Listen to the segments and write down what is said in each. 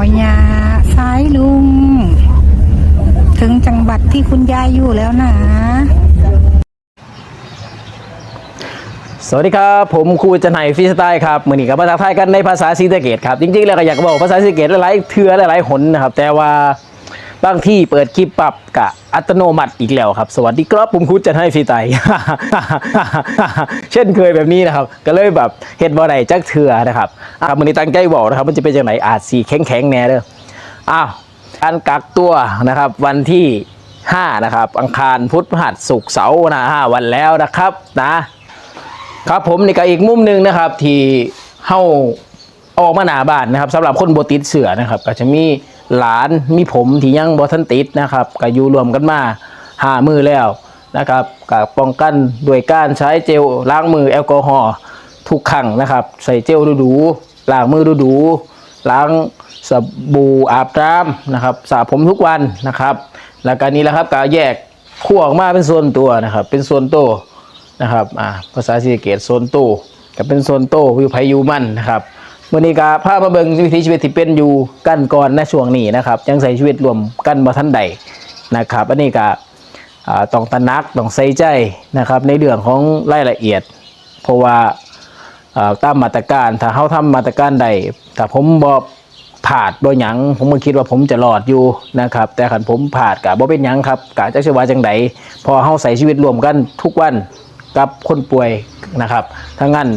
อยาซ้ายลุง ถึงจังหวัดที่คุณยายอยู่แล้วนะ สวัสดีครับ ผมครูจันไหฟิสไตล์ครับมือนี้กับภาษาไทยกันในภาษาซีสะเกตครับ จริงๆ แล้วก็อยากบอกภาษาซีสะเกตหลายเทือหลายหนนะครับ แต่ว่า บางที่เปิดคลิปปรับกะอัตโนมัติอีกแล้วครับ สวัสดีครับผมครูจันไห้ฟรีไต เช่นเคยแบบนี้นะครับ ก็เลยแบบเฮ็ดบ่ได้จักเทือนะครับครับมือนี้ตั้งใจบอกนะครับ มันจะเป็นจังไหนอาจสีแข็งๆแน่เด้ออ้าวการกักตัวนะครับ วันที่ 5 นะครับ อังคารพุธพฤหัสศุกร์เสาร์นะห้าวันแล้วนะครับนะครับผมนี่ก็อีกมุมหนึ่งนะครับที่เฮาออกมาหนาบ้านนะครับสำหรับคนโบติดเสือนะครับ ก็จะมี หลานมีผมที่ยังบอทันติดนะครับก็อยู่รวมกันมาหามือแล้วนะครับกับป้องกันด้วยการใช้เจลล้างมือแอลกอฮอล์ทุกครั้งนะครับ ใส่เจลดูๆล้างมือดูๆล้างสบู่อาบน้ำนะครับสระผมทุกวันนะครับ แล้วก็นี้แหละครับก็แยกขั้วออกมาเป็นส่วนตัวนะครับ เป็นส่วนตัวนะครับอ่าภาษาซีเกตโซนโตก็เป็นโซนโตวิวไพยูมันนะครับ มื่อนี้ก็พามาเบิงวิถีชีวิตที่เป็นอยู่กันก่อนในช่วงนี้นะครับ ยังใช้ชีวิตรวมกันบ่ทันใดนะครับ อันนี้ก็ต้องตระหนักต้องใส่ใจนะครับในเรื่องของรายละเอียด เพราะว่าตามมาตรการถ้าเฮาทำมาตรการใดถ้าผมบ่ผาดบ่หยังผมก็คิดว่าผมจะรอดอยู่นะครับ แต่คันผมผาดก็บ่เป็นหยังครับกะจักสิว่าจังใดพอเฮาใส่ชีวิตรวมกันทุกวันกับคนป่วยนะครับทั้งนั้น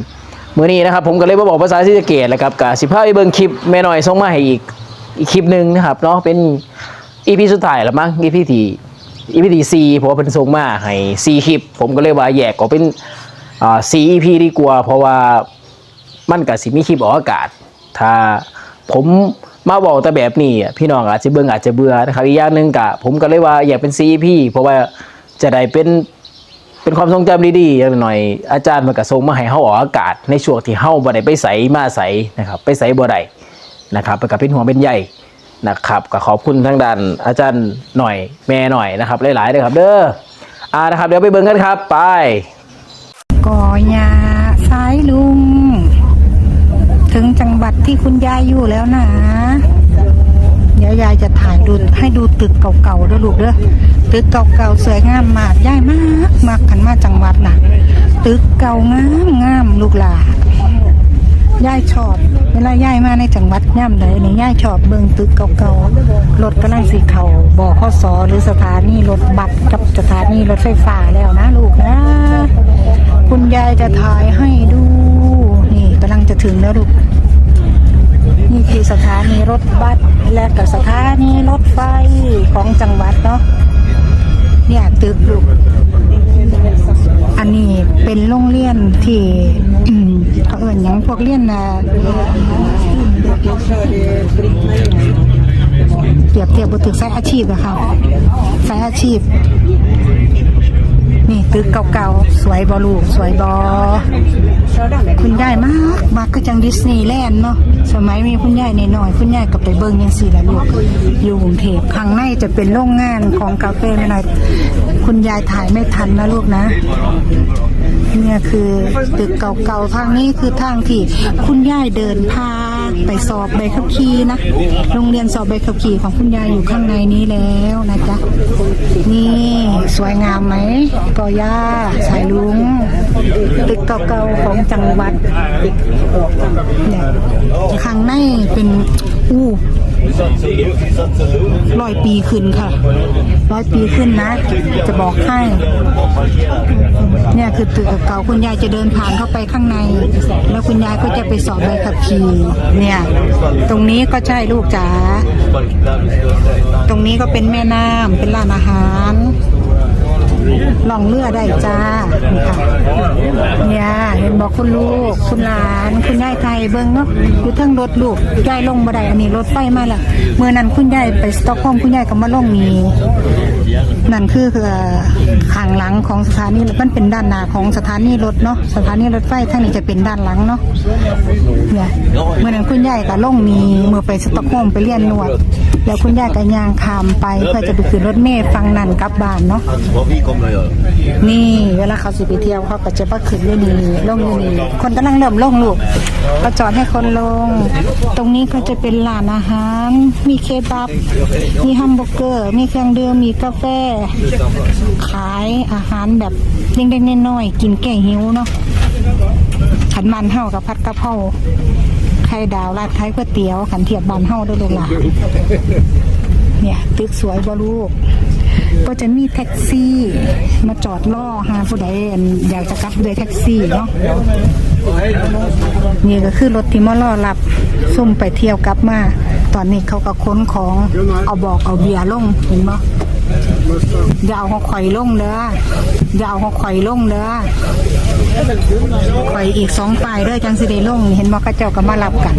มื้อนี้นะครับผมก็เลยมาบอกภาษาศรีสะเกตแหละครับกับสิพาไปเบิ่งคลิปแม่น้อยส่งมาให้อีกอีกคลิปหนึ่งนะครับเนาะเป็นอีพีสุดท้ายแล้วมั้งอีพีที่อีพีที่สี่เพราะว่าเป็นส่งมาให้สี่คลิป ผมก็เลยว่าแยกออกเป็นอ่าสี่อีพีดีกว่าเพราะว่ามันกับสิมีคลิปออกอากาศ ถ้าผมมาบอกแต่แบบนี้พี่น้องอาจจะเบิ่งอาจจะเบื่อนะครับอีกอย่างหนึ่งกะผมก็เลยว่าอยากเป็นซีพีเพราะว่าจะได้เป็น เป็นความทรงจำดีๆอย่างหน่อยอาจารย์มันก็ส่งมาให้เฮาออกอากาศ ในช่วงที่เฮาบ่ได้ไปใสมาใสนะครับ ไปใสบ่ได้นะครับมันก็เป็นห่วงเป็นใยนะครับก็ขอบคุณทางด้านอาจารย์หน่อยแม่หน่อยนะครับหลายๆเลยครับ เด้ออ่านะครับ เดี๋ยวไปเบิ่งกันครับ ไปกอยาซ้ายลุง ถึงจังหวัดที่คุณยายอยู่แล้วนะ เดี๋ยวยายจะถ่ายดูให้ดูตึกเก่าๆด้วยลูกเด้อ ตึกเก่าๆสวยงามมากย่ายมากมากขันมาจังหวัดน่ะ ตึกเก่างามงามลูกหลาย่ายชอบ เวลาย่ายมาในจังหวัดย่ำใดนี่ย่ายชอบเบิ่งตึกเก่าๆรถกำลังสีเขาบอข้อสอหรือสถานีรถบัสกับสถานีรถไฟฟ้าแล้วนะลูกนะ คุณยายจะถ่ายให้ดู นี่กำลังจะถึงแล้วลูกนี่คือสถานีรถบัสและกับสถานีรถไฟของจังหวัดเนาะ เนี่ยตึกลูกอันนี้เป็นโรงเรียนที่เขาเอ่นหยังพวกเรียนนะเปรียบเทียบบุตรสายอาชีพนะคะสายอาชีพ นี่ตึกเก่าๆ สวยบอลูกสวยบอายมากมากก็จังดิสนีย์แลนด์เนาะสมัยมีคุณยายในน้อยคุณยายกับไปเบิ้งยังสี่ละลูกอยู่กรุงเทพข้างในจะเป็นโรงงานของกาแฟไม่น้อยคุณยายถ่ายไม่ทันนะลูกนะเนี่ยคือตึกเก่าๆทางนี้คือทางที่คุณยายเดินพา ไปสอบใบขับขี่นะ โรงเรียนสอบใบขับขี่ของคุณยายอยู่ข้างในนี้แล้วนะจ๊ะ นี่สวยงามไหมกอย่าสายลุง ตึกเก่าๆของจังหวัดเนี่ยข้างในเป็นอู้ ร้อยปีขึ้นค่ะร้อยปีขึ้นนะ จะบอกให้ เนี่ยคือตึกเก่าคุณยายจะเดินผ่านเข้าไปข้างใน แล้วคุณยายก็จะไปสอบใบขับขี่เนี่ย ตรงนี้ก็ใช่ลูกจ๋าตรงนี้ก็เป็นแม่น้ำเป็นร้านอาหาร ล่องเรือได้จ้านี่ค่ะเนี่ยเห็นบอกคุณลูก คุณหลาน คุณยายไทยเบิ้งเนาะอยู่ทั้งรถลูกยายลงบ่ได้อันนี้รถไฟมาละเมื่อนั้นคุณยายไปสต็อกโฮล์มคุณยายก็มาลงนี่ นั่นคือคือข้างหลังของสถานีมันเป็นด้านหน้าของสถานีรถเนาะสถานีรถไฟทางนี้จะเป็นด้านหลังเนาะเนี่ยเมื่อนั้นคุณยายก็ลงมีเมื่อไปสต็อกโฮมไปเรียนนวด แล้วคุณยายก็ย่างคามไปเพื่อจะไปขึ้นรถเมล์ฟังนั่นกลับบ้านเนาะนี่เวลาเขาสิไปเที่ยวเขาก็จะมาขึ้นอยู่นี่ลงอยู่นี่คนกำลังเริ่มลงลูกก็จอดให้คนลง ตรงนี้ก็จะเป็นร้านอาหาร มีเคบับมีแฮัมเบอร์เกอร์ มีเครื่องดื่มมีกาแฟขายอาหารแบบเล็กๆน้อยๆกินแก้หิวเนาะขันมันเฮากับผัดกะเพราไข่ดาวราดไทยก๋วยเตี๋ยวขันเทียบบานเฮาด้วยลูกหลาเนี่ยตึกสวยบ่ลูกก็จะมีแท็กซี่ มาจอดล่อหาผู้ใดอันอยากจะกลับด้วยแท็กซี่เนาะนี่ก็คือรถที่มาล่อรับซุ่มไปเที่ยวกลับมา ตอนนี้เขาก็ค้นของเอาบอกเอาเบียร์ลงเห็นบ่ อย่าเอาของข่อยลงเด้ออย่าเอาของข่อยลงเด้อข่อยอีกสองปลายเด้อจังสิได้ลงเห็นบ่เขาเจ้าก็มารับกัน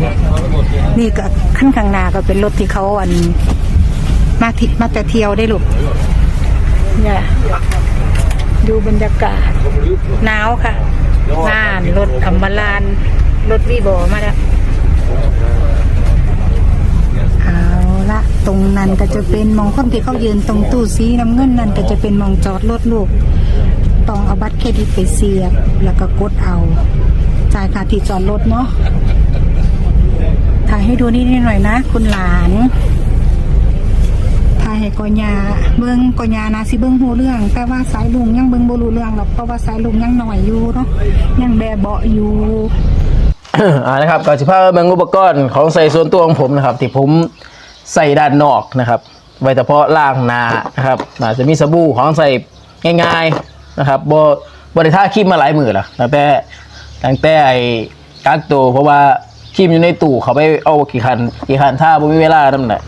นี่ก็ขั้นข้างหน้าก็เป็นรถที่เขาอันมาทิมาแต่เที่ยวได้ลูกเนี่ยดูบรรยากาศหนาวค่ะน่านรถอัมบาลานรถวีโบมาแล้ว ละตรงนั้นก็จะเป็นมองคนที่เขายืนตรงตู้สีน้ำเงินนั่นก็จะเป็นมองจอดรถลูกต้องเอาบัตรเครดิตไปเสียบ แล้วก็กดเอา จ่ายค่าที่จอดรถเนาะถ่ายให้ดูนิดหน่อยนะ คุณหลานถ่ายให้กอยาเบิ้งกอยานาสิเบิ้งหูเรื่อง แต่ว่าสายลุงยังเบิ้งบรูเรื่องหรอกเพราะว่าสายลุงยังหน่อยอยู่เนาะยังแบเบาอยู่อ่านะครับก็สิพาเบิ่งอุปกรณ์ของใส่ส่วนตัวของผมนะครับที่ผม ใส่ด้านนอกนะครับ ไว้เฉพาะล่างหนานะครับอาจจะมีสบู่ของใส่ง่ายๆนะครับบ่บ่ได้ท่าครีมมาหลายมือละตั้งแต่ตั้งแต่ไอ้กักตัวเพราะว่าครีมอยู่ในตู้เขาไปเอากี่คันกี่คันท่าบ่มีเวลานำแหละ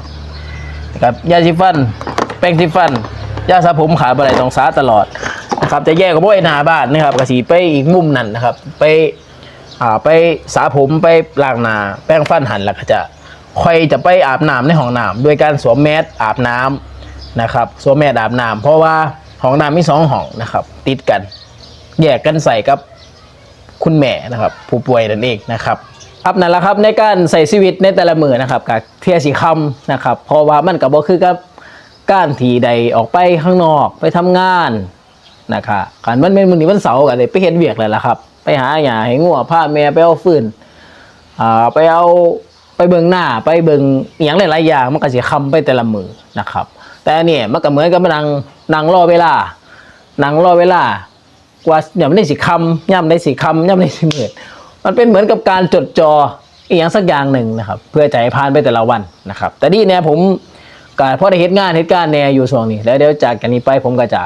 นะครับยาสีฟัน แป้งสีฟันยาสระผมขาบ่ได้ต้องสาตลอดนะครับจะแยกกับพวกไอ้นาบ้านนะครับก็สิไปอีกมุมนั่นนะครับ ไปอ่าไปสระผมไปล้างหน้าแป้งฟันหันแล้วก็จะ คอยจะไปอาบน้ำในห้องน้ำโดยการสวมแมสอาบน้ำนะครับสวมแมสอาบน้ำเพราะว่าห้องน้ำมีสองห้องนะครับ ติดกัน แยกกันใส่กับคุณแม่นะครับ ผู้ป่วยนั่นเองนะครับครับนั่นแหละครับในการใส่ชีวิตในแต่ละมือนะครับกับเทียสีคำนะครับเพราะว่ามันกับบ่คือกับการทีใดออกไปข้างนอกไปทำงานนะครับการมันเป็นมือนี้วันเสาร์กันเลยไปเห็นเวียกเลยล่ะครับ ไปหาหยาให้งัวผ้าแม่ไปเอาฟืนอ่าไปเอา ไปเบิงหน้าไปเบิงอย่างหลายๆอย่างมันก็สิคำไปแต่ละมือนะครับ แต่อันเนี่ยมันก็เหมือนกับมานั่งนังรอเวลานังรอเวลากว่าย่ำได้สิคำย่ำได้สิคำย่ำได้สิมืดมันเป็นเหมือนกับการจดจออีกอย่างสักอย่างหนึ่งนะครับ เพื่อจให้ผ่านไปแต่ละวันนะครับ แต่นี่เนี่ยผมก็พอได้เหตุงานเหตุการณ์เนี่ยอยู่ช่วงนี้แล้วเดี๋ยวจากกันนี้ไปผมก็จะ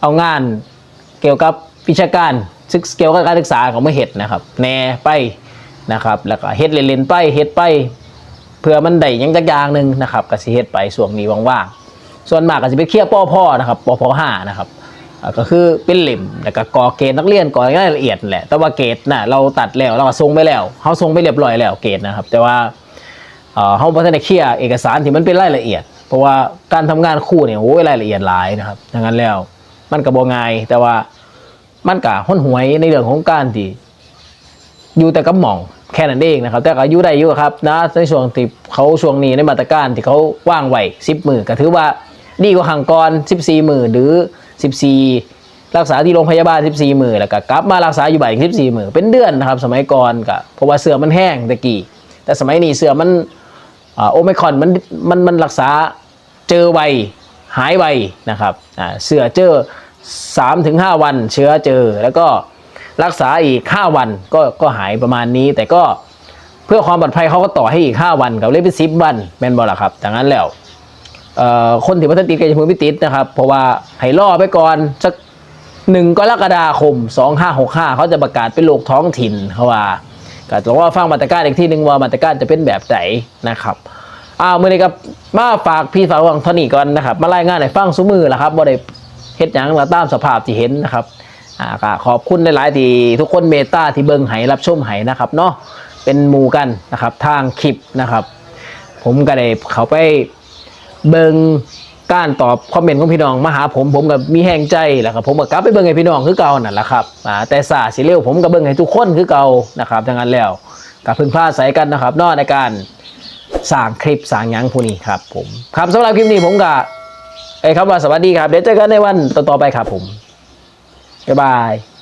เอางานเกี่ยวกับวิชาการศึกเกี่ยวกับการศึกษาของเมื่อเฮ็ดนะครับ แนไป นะครับแล้วก็เฮ็ดเล่นๆไปเฮ็ดไปเพื่อมันได้ยังจักอย่างหนึ่งนะครับก็สิเฮ็ดไปช่วงนี้ว่างๆส่วนมากก็สิไปเคลียร์ปอพ่อนะครับปอพ่อห้านะครับก็คือเป็นเหล่มแล้วก็กอเกณฑ์นักเรียนกอรายละเอียดแหละ แต่ว่าเกรดน่ะเราตัดแล้วเราก็ส่งไปแล้วเฮาส่งไปเรียบร้อยแล้วเกรดนะครับ แต่ว่าเอ่อเขาพัฒนาเคลียร์เอกสารที่มันเป็นรายละเอียด เพราะว่าการทำงานคู่เนี่ยโอ้ยรายละเอียดหลายนะครับดังนั้นแล้วมันกับบง่ายแต่ว่ามันกะห้นหวยในเรื่องของการที่ อยู่แต่กับหม่องแค่นั้นเองนะครับ แต่ก็อยู่ได้อยู่ครับนะในช่วงที่เขาช่วงนี้ในมาตรการที่เขาว่างไวสิบหมือก็ถือว่าดีกว่าห่างก่อนสิบสี่หมือหรือสิบสี่รักษาที่โรงพยาบาล 14มือแล้วก็กลับมารักษาอยู่บ้านอีก14มือเป็นเดือนนะครับ สมัยก่อนก็เพราะว่าเสื้อมันแห้งตะกี้แต่สมัยนี้เสื้อมันโอไมคอนมันมันมันรักษาเจอไวหายไวนะครับเสือเจอ3ถึง5วันเชื้อเจอแล้วก็ รักษาอีก 5 วันก็ก็หายประมาณนี้ แต่ก็เพื่อความปลอดภัยเขาก็ต่อให้อีก 5 วันกับเลยเป็นสิบวันแม่นบอล่ะครับดังนั้นแล้วเอ่อคนที่ว่าติดก็จะมือไม่ติดนะครับ เพราะว่าให้ล่อไปก่อนสักหนึ่งกรกฎาคม 2565 เขาจะประกาศเป็นโรคท้องถิ่นเขาว่าก็ต้องว่าฟังมาตรการอีกที่หนึ่งว่ามาตรการจะเป็นแบบไหนนะครับอ้าวมือนี้ครับมาฝากพี่ฝากวังเทนี้ก่อนนะครับ มารายงานให้ฟังซุ้มือละครับบ่ได้เฮ็ดหยังมาตามสภาพที่เห็นนะครับ อ่าก็ขอบคุณหลายๆที่ทุกคนเมตาที่เบิ่งให้รับชมให้นะครับเนาะเป็นหมู่กันนะครับทางคลิปนะครับ ผมก็ได้เขาไปเบิงการตอบคอมเมนต์ของพี่น้องมาหาผมผมกับมีแห้งใจแหละครับผมก็กลับไปเบิ่งให้พี่น้องคือเก่านั่นแหละครับอ่าแต่สาสิเร็วผมก็เบิ่งให้ทุกคนคือเก่านะครับดังนั้นแล้วก็พึ่งพาใส่กันนะครับเนอกในการสร้างคลิปสร้างยังผู้นี้ครับผมครับสำหรับคลิปนี้ผมก็ไอ้ครับว่าสวัสดีครับเดี๋ยวเจอกันในวันต่อๆไปครับผม บ๊ายบาย